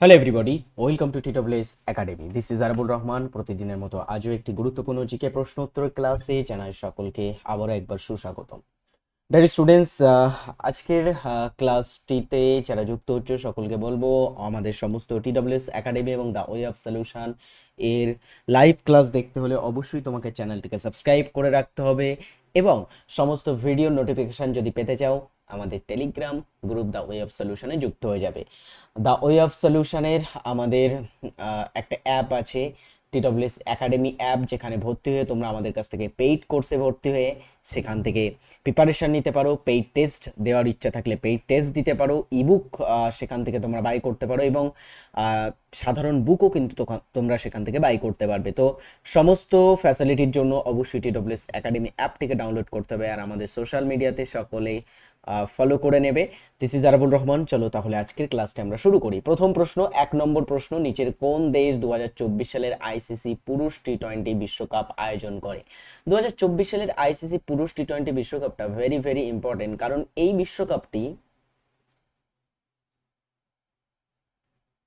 Hello everybody welcome to TWS academy this is Arbul Rahman প্রতিদিনের মতো আজও একটি গুরুত্বপূর্ণ জিকে প্রশ্ন উত্তর ক্লাসে জানাই সকলকে আবারও একবার সুস্বাগতম। ডারি স্টুডেন্টস আজকের ক্লাসটিতে যারা যুক্ত হচ্ছে সকলকে বলব, আমাদের সমস্ত টিডব্লিউএস একাডেমি এবং দ্য ওয়ে অফ সলিউশন এর লাইভ ক্লাস দেখতে হলে অবশ্যই তোমাকে চ্যানেলটিকে সাবস্ক্রাইব করে রাখতে হবে এবং সমস্ত ভিডিও নোটিফিকেশন যদি পেতে চাও আমাদের telegram group the way of সলিউশনে যুক্ত হয়ে যাবে। দ্য ওয়ে অফ সলিউশনের আমাদের একটা অ্যাপ আছে টিডব্লিউএস একাডেমি অ্যাপ যেখানে ভর্তি হয়ে তোমরা আমাদের কাছ থেকে পেইড কোর্সে ভর্তি হয়ে সেখান থেকে প্রিপারেশন নিতে পারো পেইড টেস্ট দেওয়ার ইচ্ছা থাকলে পেইড টেস্ট দিতে পারো ইবুক সেখান থেকে তোমরা বাই করতে পারো এবং সাধারণ বুকও কিন্তু তোমরা সেখান থেকে বাই করতে পারবে। তো সমস্ত ফ্যাসিলিটির জন্য অবশ্যই টিডব্লিউএস একাডেমি অ্যাপটিকে ডাউনলোড করতে হবে আর আমাদের সোশ্যাল মিডিয়াতে সকলে ফলো করে নেবে। দিস ইজ আরাবুল রহমান চলো তাহলে আজকের ক্লাসটা আমরা শুরু করি। প্রথম প্রশ্ন, এক নম্বর প্রশ্ন, নিচের কোন দেশ দু হাজার চব্বিশ সালের আইসিসি পুরুষ টি টোয়েন্টি বিশ্বকাপ আয়োজন করে? দু হাজার চব্বিশ সালের আইসিসি পুরুষ টি টোয়েন্টি বিশ্বকাপটা ভেরি ভেরি ইম্পর্টেন্ট কারণ এই বিশ্বকাপটি,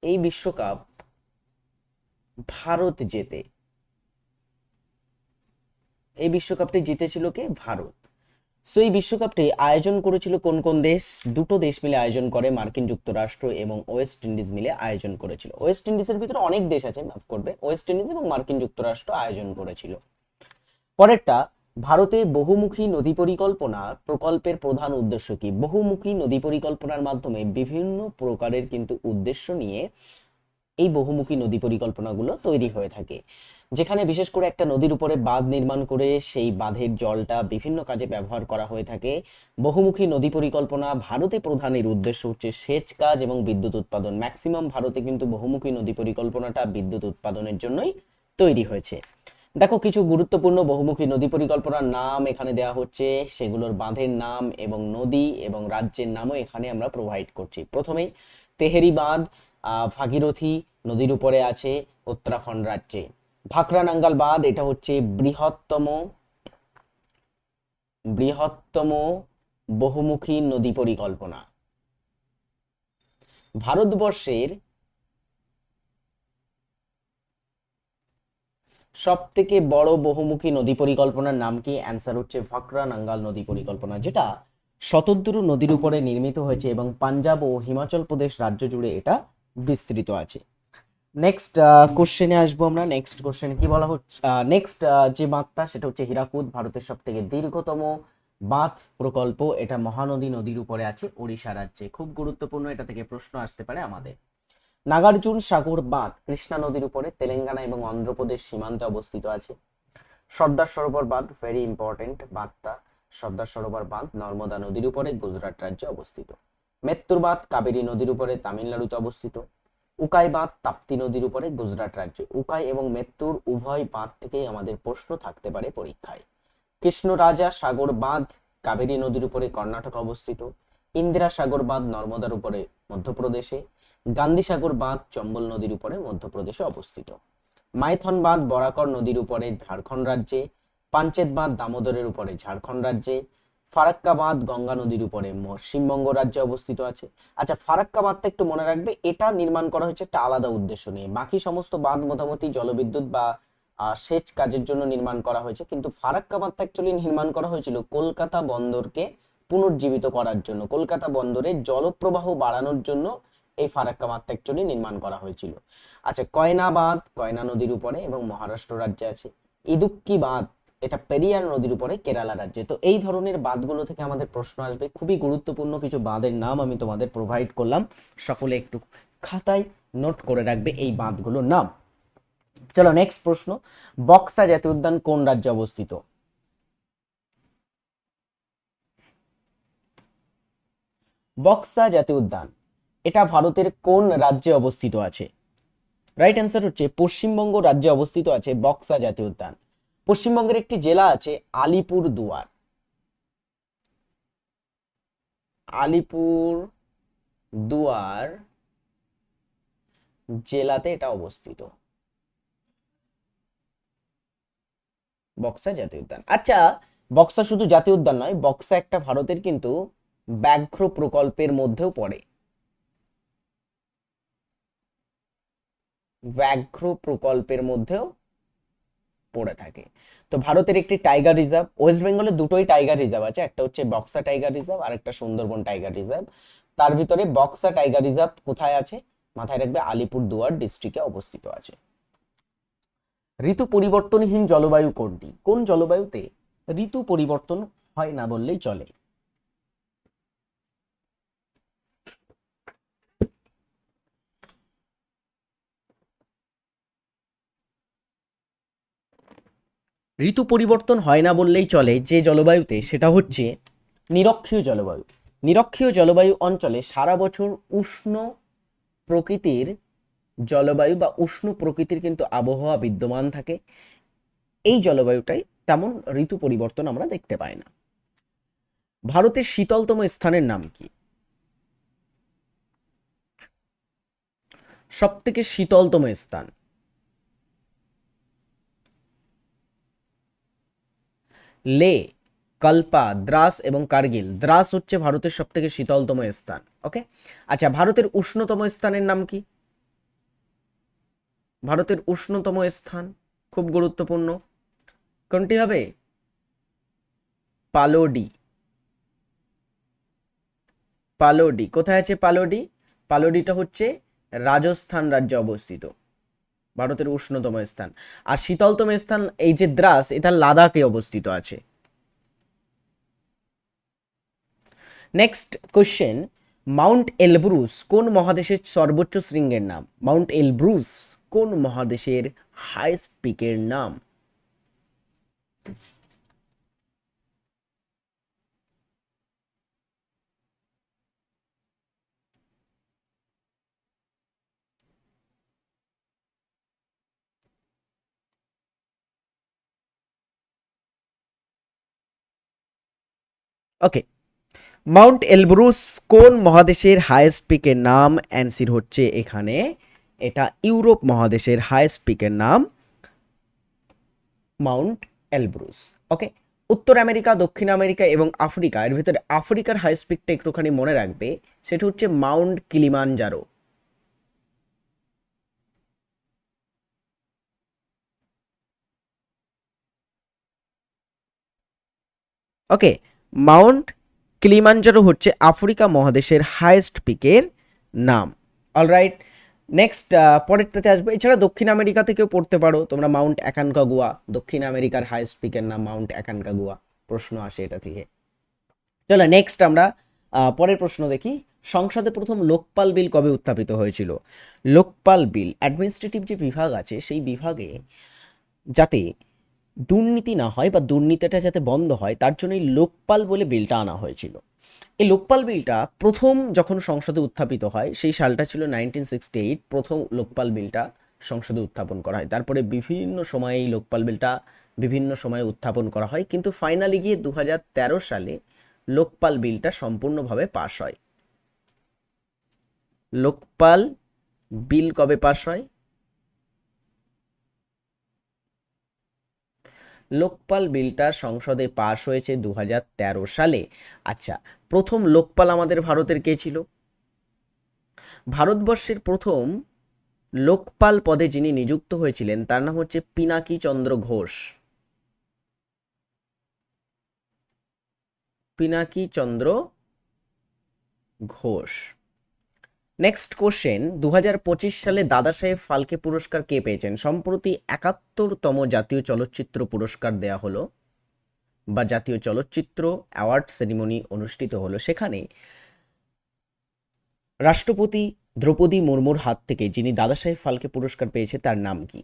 এই বিশ্বকাপ ভারত জেতে। এই বিশ্বকাপটি জিতেছিল কে? ভারত। সো এই বিশ্বকাপটি আয়োজন করেছিল কোন কোন দেশ? দুটো দেশ মিলে আয়োজন করে, মার্কিন যুক্তরাষ্ট্র এবং ওয়েস্ট ইন্ডিজ মিলে আয়োজন করেছিল। ওয়েস্ট ইন্ডিজের ভিতরে অনেক দেশ আছে, মাফ করবে, ওয়েস্ট ইন্ডিজ এবং মার্কিন যুক্তরাষ্ট্র আয়োজন করেছিল। পরেরটা, ভারতে বহুমুখী নদী পরিকল্পনা প্রকল্পের প্রধান উদ্দেশ্য কি? বহুমুখী নদী পরিকল্পনার মাধ্যমে বিভিন্ন প্রকারের কিন্তু উদ্দেশ্য নিয়ে এই বহুমুখী নদী পরিকল্পনাগুলো তৈরি হয়ে থাকে। যেখানে বিশেষ করে একটা নদীর উপরে বাঁধ নির্মাণ করে সেই বাঁধের জলটা বিভিন্ন কাজে ব্যবহার করা হয়ে থাকে। বহুমুখী নদী পরিকল্পনা ভারতে প্রধানের উদ্দেশ্য হচ্ছে সেচ কাজ এবং বিদ্যুৎ উৎপাদন। ম্যাক্সিমাম ভারতে কিন্তু বহুমুখী নদী পরিকল্পনাটা বিদ্যুৎ উৎপাদনের জন্যই তৈরি হয়েছে। দেখো, কিছু গুরুত্বপূর্ণ বহুমুখী নদী পরিকল্পনার নাম এখানে দেওয়া হচ্ছে। সেগুলোর বাঁধের নাম এবং নদী এবং রাজ্যের নামও এখানে আমরা প্রোভাইড করছি। প্রথমেই তেহেরি বাঁধ ভাগীরথী নদীর উপরে আছে উত্তরাখণ্ড রাজ্যে। ভাকরা নাঙ্গাল বাঁধ, এটা হচ্ছে বৃহত্তম বৃহত্তম বহুমুখী নদী পরিকল্পনা। ভারতবর্ষের সব থেকে বড় বহুমুখী নদী পরিকল্পনার নাম কি? অ্যান্সার হচ্ছে ভাকরা নাঙ্গাল নদী পরিকল্পনা, যেটা শতদ্রু নদীর উপরে নির্মিত হয়েছে এবং পাঞ্জাব ও হিমাচল প্রদেশ রাজ্য জুড়ে এটা বিস্তৃত আছে। নেক্সট কোশ্চেনে আসব আমরা। নেক্সট কোশ্চেনে কি বলা হচ্ছে? নেক্সট যে বাঁধটা সেটা হচ্ছে হীরাকুদ, ভারতের সব থেকে দীর্ঘতম বাঁধ প্রকল্প। এটা মহানদী নদীর উপরে আছে, ওড়িশা রাজ্যে। খুব গুরুত্বপূর্ণ, এটা থেকে প্রশ্ন আসতে পারে আমাদের। নাগার্জুন সাগর বাঁধ, কৃষ্ণা নদীর উপরে, তেলেঙ্গানা এবং অন্ধ্রপ্রদেশ সীমান্তে অবস্থিত আছে। সর্দার সরোবর বাঁধ ভেরি ইম্পর্টেন্ট বাঁধটা সর্দার সরোবর বাঁধ, নর্মদা নদীর উপরে, গুজরাট রাজ্যে অবস্থিত। মেত্তুর কাবেরী নদীর উপরে তামিলনাড়ুতে অবস্থিত উকাই বাঁধ তাপ্তি নদীর উপরে গুজরাট রাজ্যে। উকাই এবং মেত্তুর উভয় বাঁধ থেকেই আমাদের প্রশ্ন থাকতে পারে পরীক্ষায়। কৃষ্ণরাজা সাগর বাঁধ কাবেরী নদীর উপরে কর্ণাটক অবস্থিত, ইন্দিরা সাগর বাঁধ নর্মদার উপরে মধ্যপ্রদেশে, গান্ধী সাগর বাঁধ চম্বল নদীর উপরে মধ্যপ্রদেশে অবস্থিত। মাইথন বাঁধ বরাকর নদীর উপরে ঝাড়খণ্ড রাজ্যে, পাঞ্চেত বাঁধ দামোদরের উপরে ঝাড়খণ্ড রাজ্যে ফারাক্কা বাঁধ গঙ্গা নদীর উপরে পশ্চিমবঙ্গ রাজ্যে অবস্থিত আছে। আচ্ছা ফারাক্কা বাঁধটা একটু মনে রাখবে, এটা নির্মাণ করা হয়েছে একটা আলাদা উদ্দেশ্য নিয়ে। বাকি সমস্ত বাঁধ মোটামুটি জলবিদ্যুৎ বা সেচ কাজের জন্য নির্মাণ করা হয়েছে, কিন্তু ফারাক্কা বাঁধটা অ্যাকচুয়ালি নির্মাণ করা হয়েছিল কলকাতা বন্দরকে পুনর্জীবিত করার জন্য, কলকাতা বন্দরে জলপ্রবাহ বাড়ানোর জন্য এই ফারাক্কা বাঁধটা অ্যাকচুয়ালি নির্মাণ করা হয়েছিল। আচ্ছা কয়না বাঁধ কয়না নদীর উপরে এবং মহারাষ্ট্র রাজ্যে আছে। ইদুক্কি বাঁধ এটা পেরিয়ার নদীর উপরে কেরালা রাজ্যে। তো এই ধরনের বাঁধগুলো থেকে আমাদের প্রশ্ন আসবে, খুবই গুরুত্বপূর্ণ কিছু বাঁধের নাম আমি তোমাদের প্রোভাইড করলাম। সকলে একটু খাতায় নোট করে রাখবে এই বাঁধগুলোর নাম। চলো নেক্সট প্রশ্ন, বক্সা জাতীয় উদ্যান কোন রাজ্যে অবস্থিত? বক্সা জাতীয় উদ্যান, এটা ভারতের কোন রাজ্যে অবস্থিত আছে? রাইট অ্যান্সার হচ্ছে পশ্চিমবঙ্গ রাজ্যে অবস্থিত আছে বক্সা জাতীয় উদ্যান। পশ্চিমবঙ্গের একটি জেলা আছে আলিপুর দুয়ার। আলিপুর দুয়ার জেলাতে এটা অবস্থিত। বক্সা জাতীয় উদ্যান। আচ্ছা বক্সা শুধু জাতীয় উদ্যান নয়, বক্সা একটা ভারতের কিন্তু ব্যাঘ্র প্রকল্পের মধ্যেও পড়ে। ব্যাঘ্র প্রকল্পের মধ্যেও পড়ে থাকে। তো ভারতের একটি টাইগার রিজার্ভ ওয়েস্ট বেঙ্গলে দুটোই টাইগার রিজার্ভ আছে, একটা হচ্ছে বক্সা টাইগার রিজার্ভ আর একটা সুন্দরবন টাইগার রিজার্ভ তার ভিতরে বক্সা টাইগার রিজার্ভ কোথায় আছে? মাথায় রাখবে আলিপুর দুয়ার ডিস্ট্রিক্টে অবস্থিত আছে। ঋতু পরিবর্তনহীন জলবায়ু কোনটি? কোন জলবায়ুতে ঋতু পরিবর্তন হয় না বললেই চলে? ঋতু পরিবর্তন হয় না বললেই চলে যে জলবায়ুতে সেটা হচ্ছে নিরক্ষীয় জলবায়ু। নিরক্ষীয় জলবায়ু অঞ্চলে সারা বছর উষ্ণ প্রকৃতির জলবায়ু বা উষ্ণ প্রকৃতির কিন্তু আবহাওয়া বিদ্যমান থাকে। এই জলবায়ুটাই তেমন ঋতু পরিবর্তন আমরা দেখতে পাই না। ভারতের শীতলতম স্থানের নাম কি? সব থেকে শীতলতম স্থান। লে, কল্পা, দ্রাস এবং কার্গিল। দ্রাস হচ্ছে ভারতের সব থেকে শীতলতম স্থান, ওকে? আচ্ছা ভারতের উষ্ণতম স্থানের নাম কি? ভারতের উষ্ণতম স্থান খুব গুরুত্বপূর্ণ। কোনটি হবে? পালোডি। পালোডি। কোথায় আছে পালোডি? পালোডিটা হচ্ছে রাজস্থান রাজ্যে অবস্থিত। ভারতের উষ্ণতম স্থান। আর শীতলতম স্থান এই যে দ্রাস, এটা লাদাখে অবস্থিত আছে। নেক্সট কোয়েশ্চেন মাউন্ট এলব্রুস কোন মহাদেশের সর্বোচ্চ শৃঙ্গের নাম? মাউন্ট এলব্রুস কোন মহাদেশের হাইস্ট পিকের নাম? ওকে মাউন্ট এলব্রুস কোন মহাদেশের হাইয়েস্ট পিকের নাম? অ্যান্সির হচ্ছে এখানে এটা ইউরোপ মহাদেশের হাইয়েস্ট পিকের নাম মাউন্ট এলব্রুস ওকে উত্তর আমেরিকা, দক্ষিণ আমেরিকা এবং আফ্রিকা, এর ভিতরে আফ্রিকার হাইয়েস্ট পিকটা একটুখানি মনে রাখবে, সেটা হচ্ছে mount Kilimanjaro okay mount Kilimanjaro হচ্ছে আফ্রিকা মহাদেশের হাইয়েস্ট পিকের নাম। অলরাইট নেক্সট পরেরটাতে আসবে। এছাড়া দক্ষিণ আমেরিকা থেকেও পড়তে পারো। তোমরা মাউন্ট অ্যাকানকাগুয়া, দক্ষিণ আমেরিকার হাইয়েস্ট পিকের নাম মাউন্ট অ্যাকানকাগুয়া। প্রশ্ন আসে এটা থেকে। চলো নেক্সট আমরা পরের প্রশ্ন দেখি। সংসদে প্রথম লোকপাল বিল কবে উত্থাপিত হয়েছিল? লোকপাল বিল অ্যাডমিনিস্ট্রেটিভ যে বিভাগ আছে, সেই বিভাগে যাতে দুর্নীতি না হয় বা দুর্নীতিটা যাতে বন্ধ হয়, তার জন্য এই লোকপাল বলে বিলটা আনা হয়েছিল। এই লোকপাল বিলটা প্রথম যখন সংসদে উত্থাপিত হয়, সেই সালটা ছিল নাইনটিন সিক্সটি এইট প্রথম লোকপাল বিলটা সংসদে উত্থাপন করা হয়। তারপরে বিভিন্ন সময়ে এই লোকপাল বিলটা বিভিন্ন সময়ে উত্থাপন করা হয়, কিন্তু ফাইনালি গিয়ে দুহাজার তেরো সালে লোকপাল বিলটা সম্পূর্ণভাবে পাশ হয়। লোকপাল বিল কবে পাশ হয়? লোকপাল বিলটা সংসদে পাশ হয়েছে দু হাজার তেরো সালে। আচ্ছা প্রথম লোকপাল আমাদের ভারতের কে ছিল? ভারতবর্ষের প্রথম লোকপাল পদে যিনি নিযুক্ত হয়েছিলেন, তার নাম হচ্ছে পিনাকি চন্দ্র ঘোষ। পিনাকি চন্দ্র ঘোষ। নেক্সট কোশ্চেন দু হাজার পঁচিশ সালে দাদা সাহেব ফালকে পুরস্কার কে পেয়েছেন? সম্প্রতি একাত্তরতম জাতীয় চলচ্চিত্র পুরস্কার দেয়া হলো বা জাতীয় চলচ্চিত্র অ্যাওয়ার্ড সেরিমনি অনুষ্ঠিত হলো সেখানে। রাষ্ট্রপতি দ্রৌপদী মুর্মুর হাত থেকে যিনি দাদা সাহেব ফালকে পুরস্কার পেয়েছে, তার নাম কি?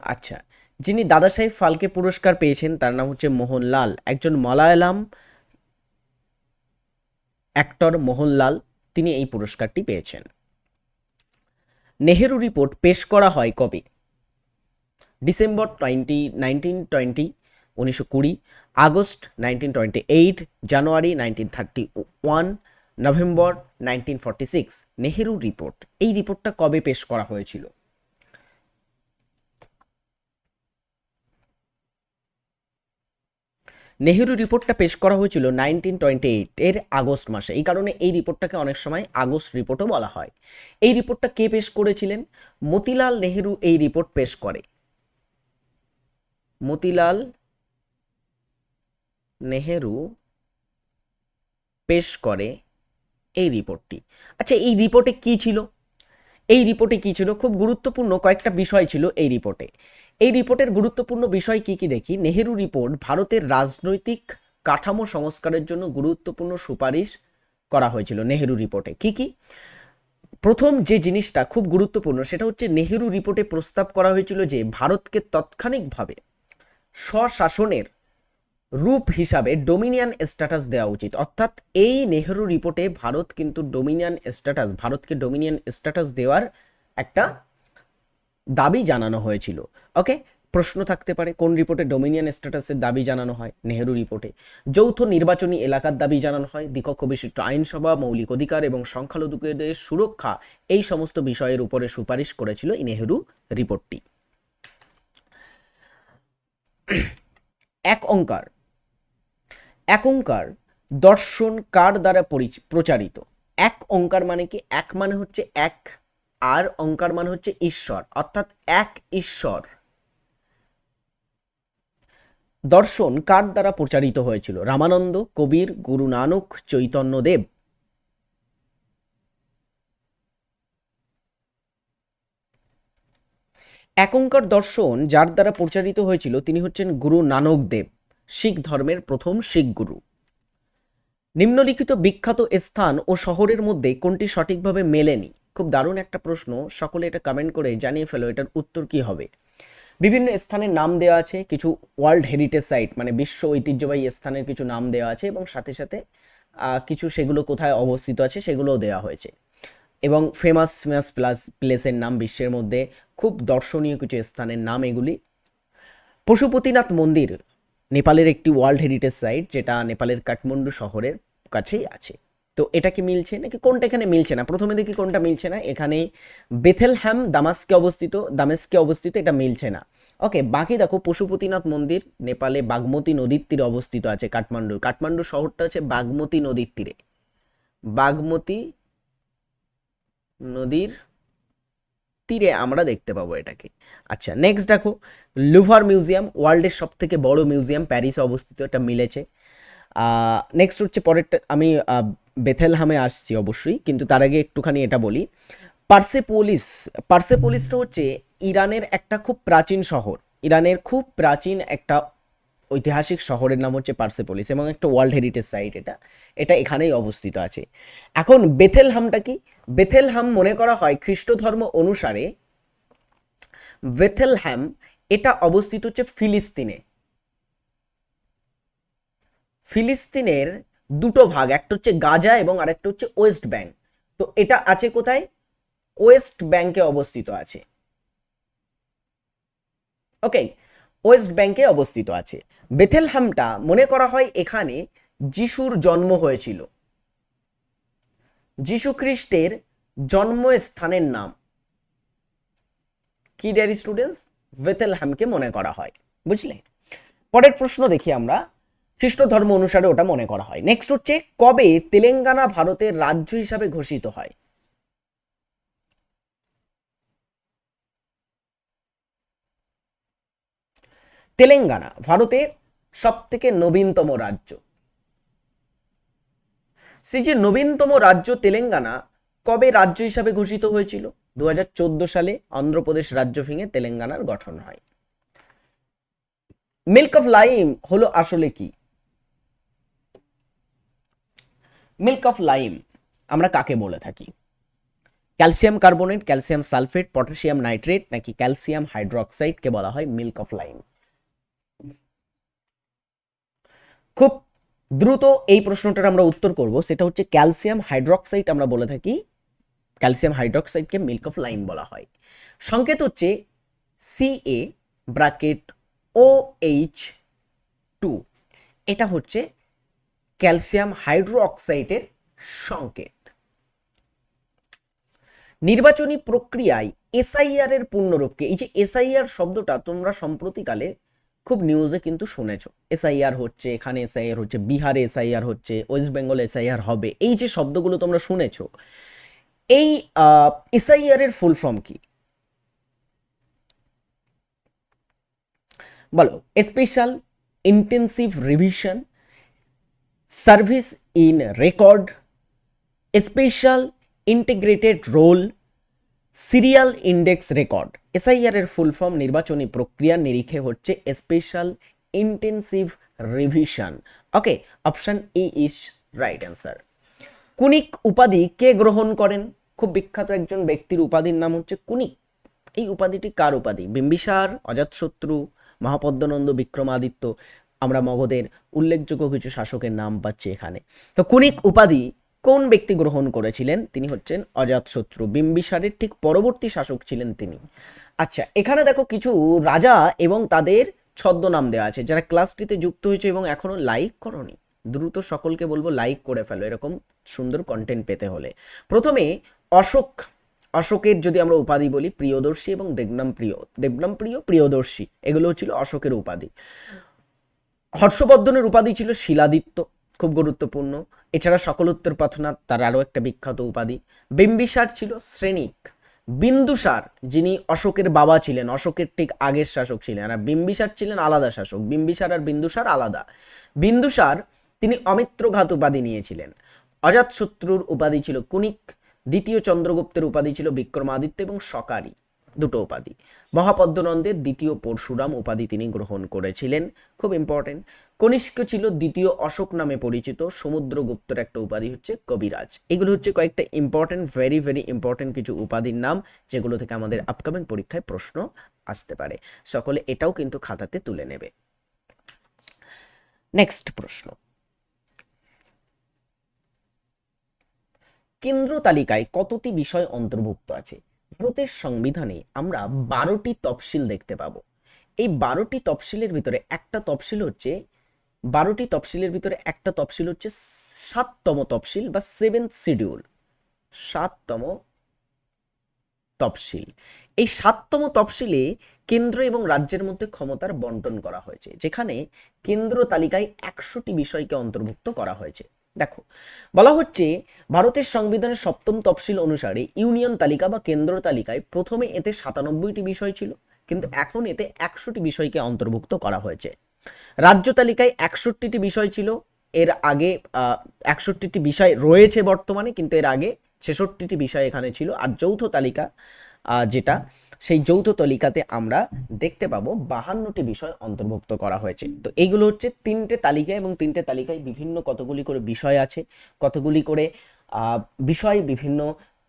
আচ্ছা যিনি দাদা সাহেব ফালকে পুরস্কার পেয়েছেন, তার নাম হচ্ছে মোহনলাল। একজন মালায়ালাম অ্যাক্টর মোহনলাল, তিনি এই পুরস্কারটি পেয়েছেন। নেহেরু রিপোর্ট পেশ করা হয় কবে? ডিসেম্বর টোয়েন্টি নাইনটিন টোয়েন্টি উনিশশো কুড়ি, August nineteen twenty eight January nineteen thirty one November nineteen forty six Nehru report এই রিপোর্টটা কবে পেশ করা হয়েছিল? নেহেরু রিপোর্টটা পেশ করা হয়েছিল নাইনটিন টোয়েন্টি এর আগস্ট মাসে। এই কারণে এই রিপোর্টটাকে অনেক সময় আগস্ট রিপোর্টও বলা হয়। এই রিপোর্টটা কে পেশ করেছিলেন? মতিলাল নেহেরু এই রিপোর্ট পেশ করে। মতিলাল নেহেরু পেশ করে এই রিপোর্টটি। আচ্ছা এই রিপোর্টে কি ছিল? এই রিপোর্টে কি ছিল? খুব গুরুত্বপূর্ণ কয়েকটা বিষয় ছিল এই রিপোর্টে। এই রিপোর্টের গুরুত্বপূর্ণ বিষয় কি কি দেখি? নেহেরু রিপোর্ট ভারতের রাজনৈতিক কাঠামো সংস্কারের জন্য গুরুত্বপূর্ণ সুপারিশ করা হয়েছিল নেহেরু রিপোর্টে। কি কি? প্রথম যে জিনিসটা খুব গুরুত্বপূর্ণ সেটা হচ্ছে নেহেরু রিপোর্টে প্রস্তাব করা হয়েছিল যে ভারতকে তাৎক্ষণিকভাবে স্বশাসনের রূপ হিসাবে ডোমিনিয়ান স্ট্যাটাস দেওয়া উচিত। অর্থাৎ এই নেহেরু রিপোর্টে ভারত কিন্তু ডোমিনিয়ান স্ট্যাটাস, ভারতকে ডোমিনিয়ান স্ট্যাটাস দেওয়ার একটা দাবি জানানো হয়েছিল। ওকে? প্রশ্ন থাকতে পারে, কোন রিপোর্টে ডোমিনিয়ান স্ট্যাটাসের দাবি জানানো হয়? নেহেরু রিপোর্টে। যৌথ নির্বাচনী এলাকার দাবি জানানো হয় দ্বিকক্ষ বিশিষ্ট আইনসভা, মৌলিক অধিকার এবং সংখ্যালঘুদের সুরক্ষা, এই সমস্ত বিষয়ের উপরে সুপারিশ করেছিল এই নেহেরু রিপোর্টটি। এক অঙ্কার এক অঙ্কার দর্শন কার দ্বারা পরিচ- প্রচারিত? এক অঙ্কার মানে কি? এক মানে হচ্ছে এক, আর অঙ্কার মানে হচ্ছে ঈশ্বর, অর্থাৎ এক ঈশ্বর। দর্শন কার দ্বারা প্রচারিত হয়েছিল? রামানন্দ, কবির, গুরু নানক চৈতন্যদেব একঙ্কার দর্শন যার দ্বারা প্রচারিত হয়েছিল তিনি হচ্ছেন গুরু নানক দেব। শিখ ধর্মের প্রথম শিখ গুরু। নিম্নলিখিত বিখ্যাত স্থান ও শহরের মধ্যে কোনটি সঠিকভাবে মেলেনি? খুব দারুণ একটা প্রশ্ন। সকলে এটা কমেন্ট করে জানিয়ে ফেলো, এটার উত্তর কি হবে? বিভিন্ন স্থানের নাম দেওয়া আছে, কিছু ওয়ার্ল্ড হেরিটেজ সাইট মানে বিশ্ব ঐতিহ্যবাহী স্থানের কিছু নাম দেওয়া আছে এবং সাথে সাথে কিছু সেগুলো কোথায় অবস্থিত আছে সেগুলোও দেওয়া হয়েছে। এবং ফেমাস ফেমাস প্লাস প্লেসের নাম বিশ্বের মধ্যে, খুব দর্শনীয় কিছু স্থানের নাম এগুলি। পশুপতিনাথ মন্দির নেপালের একটি ওয়ার্ল্ড হেরিটেজ সাইট, যেটা নেপালের কাঠমান্ডু শহরের কাছেই আছে। তো এটা কি মিলছে? নাকি কোনটা এখানে মিলছে না? প্রথমে দেখি কোনটা মিলছে না। এখানে বেথেলহ্যাম, দামাস্কে অবস্থিত, দামেস্কে অবস্থিত এটা মিলছে না। ওকে, বাকি দেখো, পশুপতিনাথ মন্দির, নেপালে বাগমতী নদীর তীরে অবস্থিত আছে কাঠমান্ডুর। কাঠমান্ডু শহরটা হচ্ছে বাগমতী নদীর তীরে। বাগমতী নদীর তীরে আমরা দেখতে পাবো এটাকে। আচ্ছা নেক্সট দেখো। লুভার মিউজিয়াম, ওয়ার্ল্ডের সব থেকে বড় মিউজিয়াম, প্যারিসে অবস্থিত, এটা মিলেছে। নেক্সট হচ্ছে পরেরটা, আমি বেথেলহামে আসছি অবশ্যই, কিন্তু তার আগে একটুখানি এটা বলি। পার্সেপোলিস, পার্সেপোলিসটা হচ্ছে ইরানের একটা খুব প্রাচীন শহর। ইরানের খুব প্রাচীন একটা ঐতিহাসিক শহরের নাম হচ্ছে পার্সেপোলিস এবং একটা ওয়ার্ল্ড হেরিটেজ সাইট এটা। এটা এখানেই অবস্থিত আছে। এখন বেথেলহামটা কি? বেথেলহাম মনে করা হয় খ্রিস্ট ধর্ম অনুসারে বেথেলহ্যাম এটা অবস্থিত হচ্ছে ফিলিস্তিনে। ফিলিস্তিনের দুটো ভাগ, একটা হচ্ছে গাজা এবং আরেকটা হচ্ছে ওয়েস্ট ব্যাংক তো এটা আছে কোথায়? ওয়েস্ট ব্যাংকে অবস্থিত আছে। ওকে, ওয়েস্ট ব্যাংকে অবস্থিত আছে। বেথেলহ্যামটা মনে করা হয় এখানে যিশুর জন্ম হয়েছিল। যিশু খ্রিস্টের জন্মস্থানের নাম। কি ডিয়ার স্টুডেন্টস বেথেলহ্যামকে মনে করা হয়, বুঝলে? পরের প্রশ্ন দেখি আমরা। খ্রিস্ট ধর্ম অনুসারে ওটা মনে করা হয়। নেক্সট হচ্ছে, কবে তেলেঙ্গানা ভারতের রাজ্য হিসাবে ঘোষিত হয়? তেলেঙ্গানা, ভারতের সব থেকে নবীনতম রাজ্য। সেই যে নবীনতম রাজ্য তেলেঙ্গানা কবে রাজ্য হিসাবে ঘোষিত হয়েছিল? দু হাজার চোদ্দ সালে অন্ধ্রপ্রদেশ রাজ্য ভেঙে তেলেঙ্গানার গঠন হয়। মিল্ক অফ লাইম হলো আসলে কি? মিল্ক অফ লাইম আমরা কাকে বলে থাকি? Calcium carbonate, calcium sulphate, potassium nitrate নাকি ক্যালসিয়াম হাইড্রোক্সাইডকে বলা হয় মিল্ক অফ লাইম? খুব দ্রুত এই প্রশ্নটার আমরা উত্তর করব। সেটা হচ্ছে ক্যালসিয়াম হাইড্রোক্সাইড আমরা বলে থাকি ক্যালসিয়াম হাইড্রোক্সাইডকে মিল্ক অফ লাইম বলা হয়। সংকেত হচ্ছে CA bracket O H two এটা হচ্ছে ক্যালসিয়াম হাইড্রোক্সাইডের সংকেত। নির্বাচনী প্রক্রিয়ায় এসআইআর এর পূর্ণরূপকে, এই যে এসআইআর শব্দটা তোমরা সম্প্রতিকালে খুব নিউজে কিন্তু শুনেছো। এসআইআর হচ্ছে, এখানে এসআইআর হচ্ছে, বিহারে এসআইআর হচ্ছে ওয়েস্ট বেঙ্গল এসআইআর হবে, এই যে শব্দগুলো তোমরা শুনেছো এই এসআইআর এর ফুল ফর্ম কি? বলো special intensive revision service in record special integrated roll serial index record SIR এর ফুল ফর্ম নির্বাচনী প্রক্রিয়ার নিরিখে হচ্ছে special intensive revision okay option E is right answer কুনিক উপাধি কে গ্রহণ করেন? খুব বিখ্যাত একজন ব্যক্তির উপাধির নাম হচ্ছে কুনিক এই উপাধিটি কার উপাধি? বিম্বিসার অজাতশত্রু মহাপদ্মনন্দ, বিক্রমাদিত্য, আমরা মগধের উল্লেখযোগ্য কিছু শাসকের নাম পাচ্ছি এখানে। তো কুনিক উপাধি কোন ব্যক্তি গ্রহণ করেছিলেন? তিনি হচ্ছেন অজাতশত্রু বিম্বিসারের ঠিক পরবর্তী শাসক ছিলেন তিনি। আচ্ছা এখানে দেখো কিছু রাজা এবং তাদের ছদ্মনাম দেওয়া আছে, যারা ক্লাসটিতে যুক্ত হয়েছে এবং এখনও লাইক করনি। দ্রুত সকলকে বলব লাইক করে ফেলো, এরকম সুন্দর কন্টেন্ট পেতে হলে। প্রথমে অশোক, অশোকের যদি আমরা উপাধি বলি, প্রিয়দর্শী এবং দেবনাম প্রিয় দেবনাম প্রিয়, প্রিয়দর্শী, এগুলো ছিল অশোকের উপাধি। হর্ষবর্ধনের উপাধি ছিল শিলাদিত্য, খুব গুরুত্বপূর্ণ। এছাড়া সকলোত্তর পথনাথ, তার আরও একটা বিখ্যাত উপাধি। বিম্বিসার ছিল শ্রেণিক। বিন্দুসার, যিনি অশোকের বাবা ছিলেন, অশোকের ঠিক আগের শাসক ছিলেন। আর বিম্বিসার ছিলেন আলাদা শাসক, বিম্বিসার আর বিন্দুসার আলাদা। বিন্দুসার, তিনি অমিত্রঘাত উপাধি নিয়েছিলেন। অজাতশত্রুর উপাধি ছিল কুনিক দ্বিতীয় চন্দ্রগুপ্তের উপাধি ছিল বিক্রমাদিত্য এবং সকারি, দুটো উপাধি। মহাপদ্মনন্দের দ্বিতীয় পরশুরাম উপাধি তিনি গ্রহণ করেছিলেন। খুব ইম্পর্টেন্ট কনিষ্ক ছিল দ্বিতীয় অশোক নামে পরিচিত। সমুদ্রগুপ্তের একটা উপাধি হচ্ছে কবিরাজ। এগুলো হচ্ছে কয়েকটা ইম্পর্টেন্ট ভেরি ভেরি ইম্পর্টেন্ট কিছু উপাধির নাম, যেগুলো থেকে আমাদের আপকামিং পরীক্ষায় প্রশ্ন আসতে পারে। সকলে এটাও কিন্তু খাতাতে তুলে নেবে। নেক্সট প্রশ্ন। কেন্দ্র তালিকায় কতটি বিষয় অন্তর্ভুক্ত আছে? ভারতের সংবিধানে আমরা বারোটি তফসিল দেখতে পাবো। এই বারোটি তফসিলের ভিতরে একটা তফসিল হচ্ছে, বারোটি তফসিলের ভিতরে একটা তফসিল হচ্ছে সাততম তফসিল বা সেভেন্থ শিডিউল সাততম তফসিল। এই সাততম তফসিলে কেন্দ্র এবং রাজ্যের মধ্যে ক্ষমতার বন্টন করা হয়েছে, যেখানে কেন্দ্র তালিকায় একশোটি বিষয়কে অন্তর্ভুক্ত করা হয়েছে। দেখো, বলা হচ্ছে ভারতের সংবিধানের সপ্তম তফসিল অনুসারে ইউনিয়ন তালিকা বা কেন্দ্র তালিকায় প্রথমে এতে সাতানব্বইটি বিষয় ছিল, কিন্তু এখন এতে একশোটি বিষয়কে অন্তর্ভুক্ত করা হয়েছে। রাজ্য তালিকায় একষট্টিটি বিষয় ছিল, এর আগে একষট্টিটি বিষয় রয়েছে বর্তমানে, কিন্তু এর আগে ছেষট্টিটি বিষয় এখানে ছিল, আর যৌথ তালিকা যেটা সেই যৌথ তালিকাতে আমরা দেখতে পাবো বাহান্নটি বিষয় অন্তর্ভুক্ত করা হয়েছে। তো এইগুলো হচ্ছে তিনটে তালিকা এবং তিনটে তালিকায় বিভিন্ন কতগুলি করে বিষয় আছে, কতগুলি করে বিষয় বিভিন্ন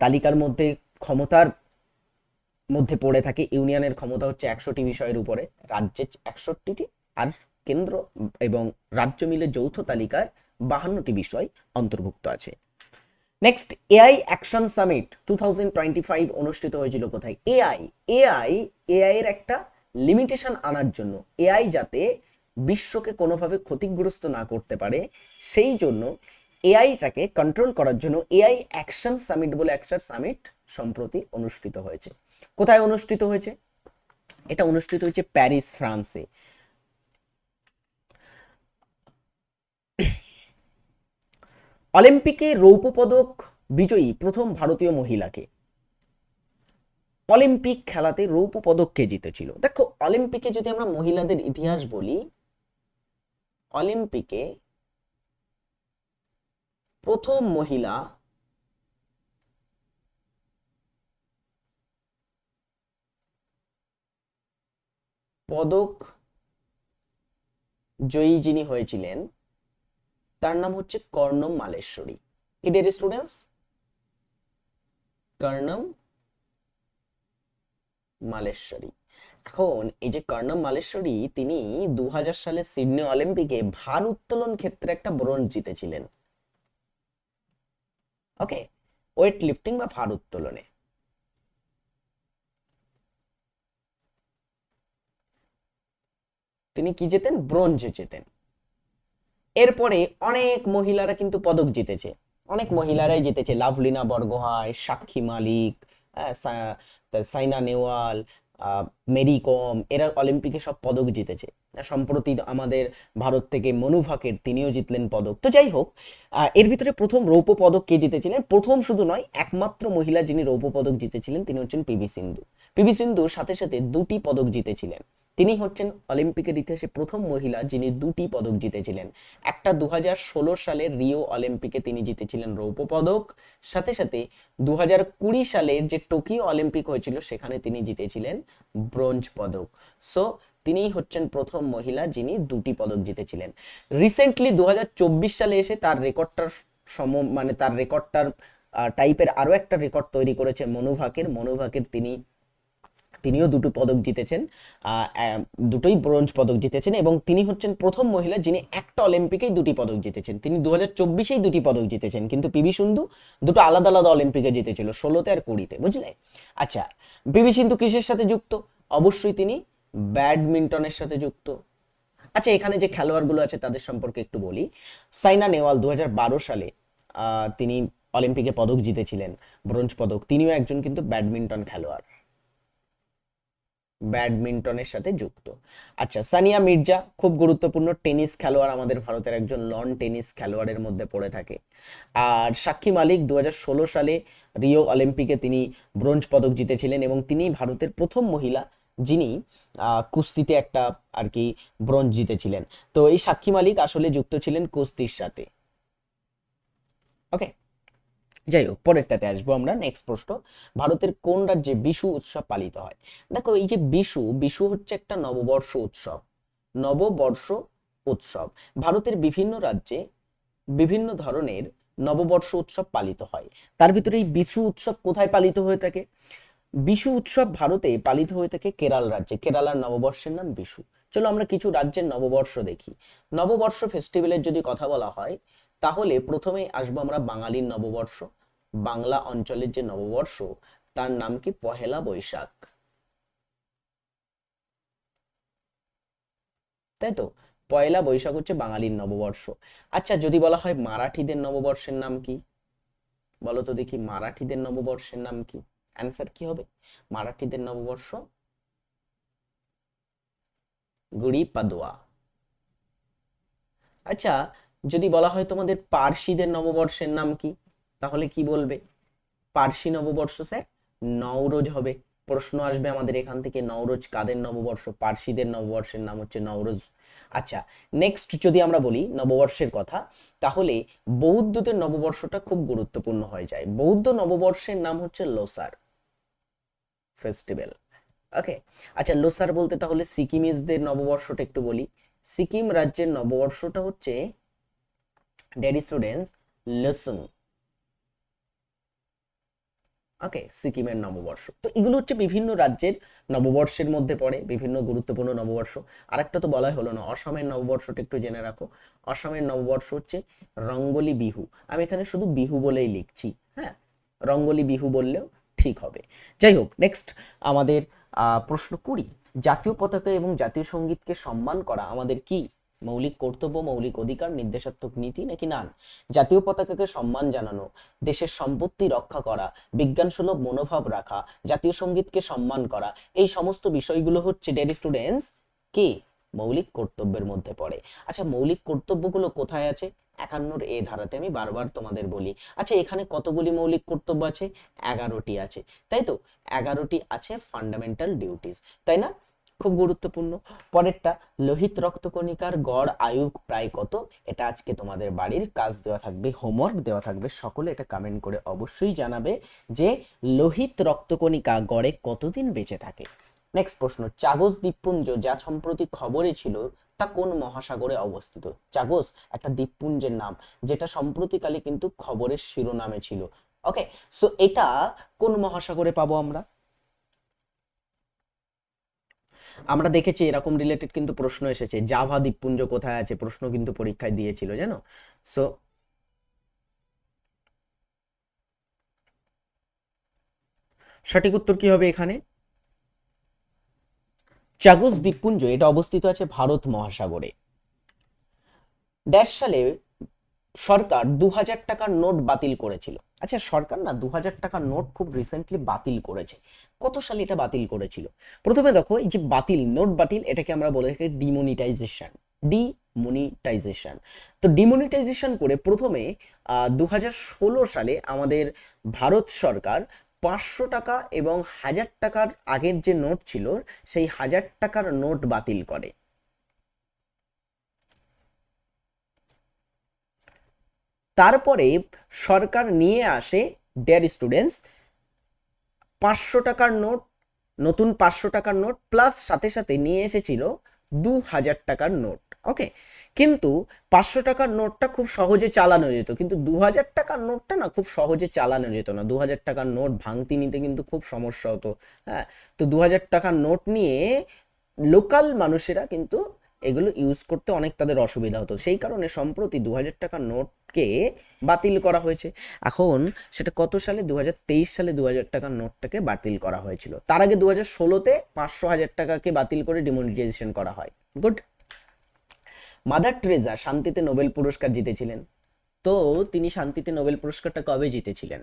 তালিকার মধ্যে ক্ষমতার মধ্যে পড়ে থাকে। ইউনিয়নের ক্ষমতা হচ্ছে একশোটি বিষয়ের উপরে রাজ্যের একষট্টিটি আর কেন্দ্র এবং রাজ্য মিলে যৌথ তালিকার বাহান্নটি বিষয় অন্তর্ভুক্ত আছে। Next AI action summit two অনুষ্ঠিত হয়েছিল কোথায়? এআই এআই এআই এর একটা লিমিটেশন আনার জন্য। এআই যাতে বিশ্বকে কোনোভাবে ক্ষতিগ্রস্ত না করতে পারে, সেই জন্য এআইটাকে কন্ট্রোল করার জন্য এআই অ্যাকশন সামিট বলে একটা সামিট সম্প্রতি অনুষ্ঠিত হয়েছে। কোথায় অনুষ্ঠিত হয়েছে? এটা অনুষ্ঠিত হয়েছে প্যারিস, ফ্রান্সে। অলিম্পিকে রৌপ্য পদক বিজয়ী প্রথম ভারতীয় মহিলাকে। অলিম্পিক খেলাতে রৌপ্য পদক কে জিতেছিল? দেখো, অলিম্পিকে যদি আমরা মহিলাদের ইতিহাস বলি, অলিম্পিকে প্রথম মহিলা পদক জয়ী যিনি হয়েছিলেন তার নাম হচ্ছে কর্ণম মালেশ্বরী। কি ডিয়ার স্টুডেন্টস কর্ণম মালেশ্বরী। এখন এই যে কর্ণম মালেশ্বরী, তিনি দু সালে সিডনি অলিম্পিকে ভার উত্তোলন ক্ষেত্রে একটা ব্রোঞ্জ জিতেছিলেন। ওকে ওয়েট লিফটিং বা ভার উত্তোলনে। তিনি কি জেতেন? ব্রোঞ্জ জেতেন। এরপরে অনেক মহিলারা কিন্তু পদক জিতেছে। অনেক মহিলারাই জিতেছে। লাভলিনা বরগোহাই সাক্ষী মালিক হ্যাঁ, সাইনা নেওয়াল মেরি কম এরা অলিম্পিকে সব পদক জিতেছে। সম্প্রতি আমাদের ভারত থেকে মনু ভাকের তিনিও জিতলেন পদক। তো যাই হোক এর ভিতরে প্রথম রৌপ্য পদক কে জিতেছিলেন? প্রথম শুধু নয় একমাত্র মহিলা যিনি রৌপ্য পদক জিতেছিলেন তিনি হচ্ছেন পিভি সিন্ধু। পিভি সিন্ধুর সাথে সাথে দুটি পদক জিতেছিলেন। তিনি হচ্ছেন অলিম্পিকের ইতিহাসে প্রথম মহিলা যিনি দুটি পদক জিতেছিলেন। একটা দু সালের রিও অলিম্পিকে তিনি জিতেছিলেন রৌপ্য পদক। সাথে সাথে দু সালের যে টোকিও অলিম্পিক হয়েছিল, সেখানে তিনি জিতেছিলেন ব্রোঞ্জ পদক। সো তিনিই হচ্ছেন প্রথম মহিলা যিনি দুটি পদক জিতেছিলেন। রিসেন্টলি দু হাজার চব্বিশ সালে এসে তার রেকর্ডটার সম মানে তার রেকর্ডটার টাইপের আরও একটা রেকর্ড তৈরি করেছে মনুভাকের। মনুভাকের তিনি তিনিও দুটো পদক জিতেছেন দুটোই ব্রোঞ্জ পদক জিতেছেন এবং তিনি হচ্ছেন প্রথম মহিলা যিনি একটা অলিম্পিকেই দুটি পদক জিতেছেন। তিনি দু হাজার চব্বিশেই দুটি পদক জিতেছেন, কিন্তু পিভি সিন্ধু দুটো আলাদা আলাদা অলিম্পিকে জিতেছিল, ষোলোতে আর কুড়িতে, বুঝলে? আচ্ছা পিভি সিন্ধু কিসের সাথে যুক্ত? অবশ্যই তিনি ব্যাডমিন্টনের সাথে যুক্ত। আচ্ছা এখানে যে খেলোয়াড়গুলো আছে তাদের সম্পর্কে একটু বলি। সাইনা নেওয়াল দু হাজার বারো সালে তিনি অলিম্পিকে পদক জিতেছিলেন, ব্রোঞ্জ পদক। তিনিও একজন কিন্তু ব্যাডমিন্টন খেলোয়াড়। ব্যাডমিন্টনের সাথে যুক্ত। আচ্ছা সানিয়া মির্জা খুব গুরুত্বপূর্ণ টেনিস খেলোয়াড়, আমাদের ভারতের একজন লন টেনিস খেলোয়াড়ের মধ্যে পড়ে থাকে। আর সাক্ষী মালিক দু হাজার ষোলো সালে রিও অলিম্পিকে তিনি ব্রোঞ্জ পদক জিতেছিলেন এবং তিনি ভারতের প্রথম মহিলা যিনি কুস্তিতে একটা আর কি ব্রোঞ্জ জিতেছিলেন। তো এই সাক্ষী মালিক আসলে যুক্ত ছিলেন কুস্তির সাথে। ওকে। যাই হোক, পরেরটাতে আসব আমরা নেক্সট প্রশ্ন। ভারতের কোন রাজ্যে বিশু উৎসব পালিত হয়? দেখো, এই যে বিশু বিশু হচ্ছে একটা নববর্ষ উৎসব নববর্ষ উৎসব। ভারতের বিভিন্ন রাজ্যে বিভিন্ন ধরনের নববর্ষ উৎসব পালিত হয়। তার ভিতরে এই বিশু উৎসব কোথায় পালিত হয়ে থাকে? বিশু উৎসব ভারতে পালিত হয়ে থাকে কেরাল রাজ্যে। কেরালার নববর্ষের নাম বিশু। চলো আমরা কিছু রাজ্যের নববর্ষ দেখি। নববর্ষ ফেস্টিভ্যালের যদি কথা বলা হয়, তাহলে প্রথমেই আসব আমরা বাঙালির নববর্ষ। বাংলা অঞ্চলের যে নববর্ষ, তার নাম কি পহেলা বৈশাখ? তাই তো? পয়লা বৈশাখ হচ্ছে বাঙালির নববর্ষ। আচ্ছা যদি বলা হয় মারাঠিদের নববর্ষের নাম কি? বলো তো দেখি, মারাঠিদের নববর্ষের নাম কি? অ্যান্সার কি হবে? মারাঠিদের নববর্ষ? গুড়ি পাদোয়া। আচ্ছা যদি বলা হয় তোমাদের পার্সিদের নববর্ষের নাম কি? তাহলে কি বলবে? পার্সি নববর্ষ, স্যার? নওরোজ হবে। প্রশ্ন আসবে আমাদের এখান থেকে, নওরোজ কাদের নববর্ষ? পার্সিদের নববর্ষের নাম হচ্ছে নওরোজ। আচ্ছা নেক্সট যদি আমরা বলি নববর্ষের কথা, তাহলে বৌদ্ধদের নববর্ষটা খুব গুরুত্বপূর্ণ হয়ে যায়। বৌদ্ধ নববর্ষের নাম হচ্ছে লোসার ফেস্টিভ্যাল। ওকে আচ্ছা লোসার বলতে তাহলে সিকিমিজদের নববর্ষটা একটু বলি। সিকিম রাজ্যের নববর্ষটা হচ্ছে ডেডি স্টুডেন্টস, লসুং। ওকে, সিকিমের নববর্ষ। তো এগুলো হচ্ছে বিভিন্ন রাজ্যের নববর্ষের মধ্যে পড়ে, বিভিন্ন গুরুত্বপূর্ণ নববর্ষ। আরেকটা তো বলাই হলো না, অসমের নববর্ষটা একটু জেনে রাখো। অসমের নববর্ষ হচ্ছে রঙ্গলি বিহু। আমি এখানে শুধু বিহু বলেই লিখছি হ্যাঁ? রঙ্গলি বিহু বললেও ঠিক হবে। যাই হোক নেক্সট আমাদের প্রশ্ন কুড়ি। জাতীয় পতাকা এবং জাতীয় সঙ্গীতকে সম্মান করা আমাদের কি? মৌলিক কর্তব্য, মৌলিক অধিকার, নির্দেশাত্মক নীতি নাকি নান? জাতীয় পতাকাকে সম্মান জানানো, দেশের সম্পত্তি রক্ষা করা, বিজ্ঞানসুলভ মনোভাব রাখা, জাতীয় সঙ্গীতকে সম্মান করা, এই সমস্ত বিষয়গুলো হচ্ছে ডেয়ারি স্টুডেন্টস কি? মৌলিক কর্তব্যের মধ্যে পড়ে। আচ্ছা মৌলিক কর্তব্যগুলো কোথায় আছে? একান্নর এ ধারাতে আমি বারবার তোমাদের বলি। আচ্ছা এখানে কতগুলি মৌলিক কর্তব্য আছে? এগারোটি আছে। তাই তো? এগারোটি আছে ফান্ডামেন্টাল ডিউটিস তাই না? খুব গুরুত্বপূর্ণ। পরেরটা, লোহিত রক্তকণিকার গড় আয়ু প্রায় কত? এটা আজকে তোমাদের বাড়ির কাজ দেওয়া থাকবে হোমওয়ার্ক দেওয়া থাকবে। সকলে এটা কমেন্ট করে অবশ্যই জানাবে যে লোহিত রক্তকণিকা গড়ে কতদিন বেঁচে থাকে। নেক্সট প্রশ্ন, চাগস দ্বীপপুঞ্জ যা সম্প্রতি খবরে ছিল, তা কোন মহাসাগরে অবস্থিত? চাগস একটা দ্বীপপুঞ্জের নাম, যেটা সম্প্রতিকালে কিন্তু খবরের শিরোনামে ছিল। ওকে সো এটা কোন মহাসাগরে পাবো আমরা? আমরা দেখেছি এরকম রিলেটেড কিন্তু প্রশ্ন এসেছে। জাভা দ্বীপপুঞ্জ কোথায় আছে? প্রশ্ন কিন্তু পরীক্ষায় দিয়েছিল, জানো? সো সঠিক উত্তর কি হবে এখানে? চাগস দ্বীপপুঞ্জ, এটা অবস্থিত আছে ভারত মহাসাগরে। ড্যাশ সালে সরকার দু হাজার টাকার নোট বাতিল করেছিল। আচ্ছা সরকার না দু হাজার টাকার নোট খুব রিসেন্টলি বাতিল করেছে। কত সালে এটা বাতিল করেছিল? প্রথমে দেখো, এই যে বাতিল, নোট বাতিল, এটাকে আমরা বলে থাকি ডিমনিটাইজেশন ডিমনিটাইজেশন তো ডিমনিটাইজেশন করে প্রথমে দু হাজার ষোলো সালে আমাদের ভারত সরকার পাঁচশো টাকা এবং হাজার টাকার আগের যে নোট ছিল, সেই হাজার টাকার নোট বাতিল করে। তারপরে সরকার নিয়ে আসে ডেয়ার স্টুডেন্টস পাঁচশো টাকার নোট, নতুন পাঁচশো টাকার নোট প্লাস সাথে সাথে নিয়ে এসেছিল দু হাজার টাকার নোট ওকে কিন্তু পাঁচশো টাকার নোটটা খুব সহজে চালানো যেত, কিন্তু দু হাজার টাকার নোটটা না খুব সহজে চালানো যেত না, দু হাজার টাকার নোট ভাঙতি নিতে কিন্তু খুব সমস্যা হতো হ্যাঁ? তো দু হাজার টাকার নোট নিয়ে লোকাল মানুষেরা কিন্তু এগুলো ইউজ করতে অনেক তাদের অসুবিধা হতো। সেই কারণে সম্প্রতি দু হাজার টাকার নোটকে বাতিল করা হয়েছে। এখন সেটা কত সালে? দু হাজার তেইশ সালে দু হাজার টাকার নোটটাকে বাতিল করা হয়েছিল। তার আগে দু হাজার ষোলোতে পাঁচশো হাজার টাকাকে বাতিল করে ডিমনিটাইজেশন করা হয়। গুড মাদার ট্রেজা শান্তিতে নোবেল পুরস্কার জিতেছিলেন। তো তিনি শান্তিতে নোবেল পুরস্কারটা কবে জিতেছিলেন?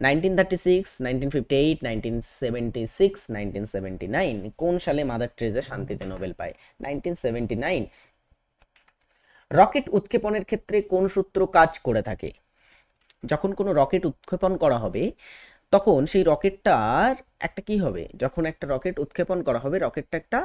Nineteen thirty six, nineteen fifty eight, nineteen seventy six, nineteen seventy nine. কোন সালে মাদার ট্রেজা শান্তিতে নোবেল পায়? Nineteen seventy nine. রকেট উৎক্ষেপণের ক্ষেত্রে কোন সূত্র কাজ করে থাকে? যখন কোনো রকেট উৎক্ষেপণ করা হবে, তখন সেই রকেটটার একটা কি হবে? যখন একটা রকেট উৎক্ষেপণ করা হবে, রকেটটা একটা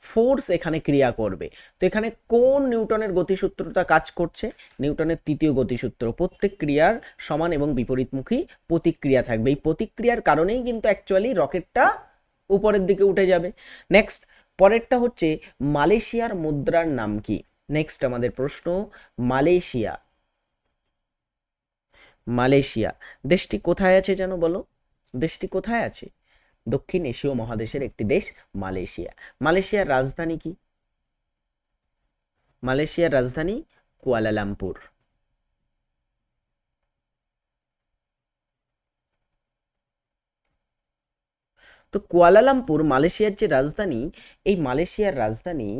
ফোর্স এখানে ক্রিয়া করবে। তো এখানে কোন নিউটনের গতিসূত্রটা কাজ করছে? নিউটনের তৃতীয় গতিসূত্র। প্রত্যেক ক্রিয়ার সমান এবং বিপরীতমুখী প্রতিক্রিয়া থাকবে। এই প্রতিক্রিয়ার কারণেই কিন্তু অ্যাকচুয়ালি রকেটটা উপরের দিকে উঠে যাবে। নেক্সট পরেরটা হচ্ছে মালয়েশিয়ার মুদ্রার নাম কি? নেক্সট আমাদের প্রশ্ন, মালয়েশিয়া। মালয়েশিয়া। দেশটি কোথায় আছে যেন বলো? দেশটি কোথায় আছে? দক্ষিণ এশীয় মহাদেশের একটি দেশ মালয়েশিয়া। মালয়েশিয়ার রাজধানী কি? মালয়েশিয়ার রাজধানী কুয়ালালামপুর। তো কুয়ালালামপুর, মালয়েশিয়ার যে রাজধানী, এই মালয়েশিয়ার রাজধানী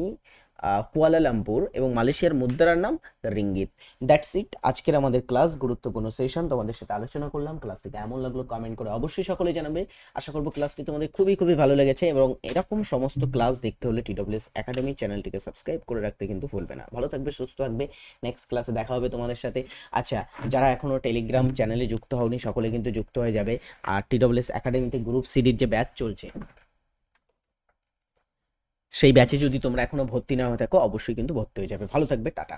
কুয়ালালামপুর এবং মালয়েশিয়ার মুদ্রার নাম রিঙ্গিত। দ্যাটস ইট আজকের আমাদের ক্লাস গুরুত্বপূর্ণ সেশন তোমাদের সাথে আলোচনা করলাম। ক্লাসটি কেমন লাগল কমেন্ট করে অবশ্যই সকলে জানাবে। আশা করব ক্লাসটি তোমাদের খুবই খুবই ভালো লেগেছে এবং এরকম সমস্ত ক্লাস দেখতে হলে টিডব্লিউএস একাডেমি চ্যানেলটিকে সাবস্ক্রাইব করে রাখতে কিন্তু ভুলবে না। ভালো থাকবে, সুস্থ থাকবে। নেক্সট ক্লাসে দেখা হবে তোমাদের সাথে। আচ্ছা যারা এখনও টেলিগ্রাম চ্যানেলে যুক্ত হওনি, সকলে কিন্তু যুক্ত হয়ে যাবে। আর টিডব্লিউএস একাডেমিতে গ্রুপ সিডির যে ব্যাচ চলছে সেই ব্যাচে যদি তোমরা এখনও ভর্তি না হয়ে থাকো, অবশ্যই কিন্তু ভর্তি হয়ে যাবে। ভালো থাকবে, টাটা।